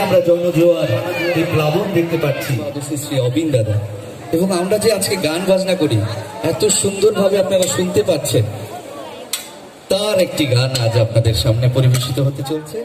আমরা দেখতে পাচ্ছি। শ্রী অবিন দাদা। এবং আমরা যে আজকে গান বাজনা করি, এত সুন্দরভাবে আপনারা শুনতে পাচ্ছেন। তার একটি গান আজ আপনাদের সামনে পরিবেশিত হতে চলছে।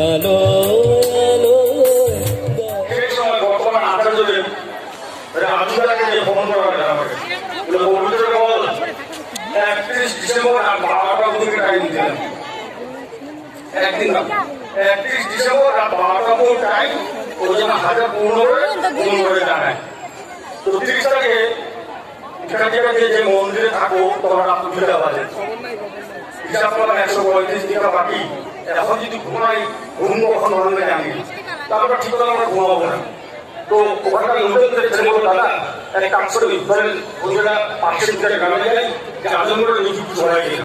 দাও সেই সময় বর্তমান আচার্যদেব আমিদাকে নিয়ে একত্রিশ ডিসেম্বর বারোটা মধ্যে টাইম না একত্রিশ ডিসেম্বর রাত বারোটা মধ্যে টাইম ওই জন্য হাজার পূর্ণ করে পূর্ণ করে জানায় তো যে মন্দিরে থাকো, তোমরা রাত দুটা বাজে হিসাব করলাম একশো পঁয়ত্রিশ টাকা বাকি। এখন যদি ঘুমাই ঘুম কখন ধরনের জানি। তারপর ঠিক করে আমরা ঘুমাবো না। তো ওখানকার লোকজন দেখছে দাদা এক কাজ করে ধরেন ওই জায়গা পাঁচশো মিটার গ্রামে যাই যে আজমগড়ের নিচু ছড়াই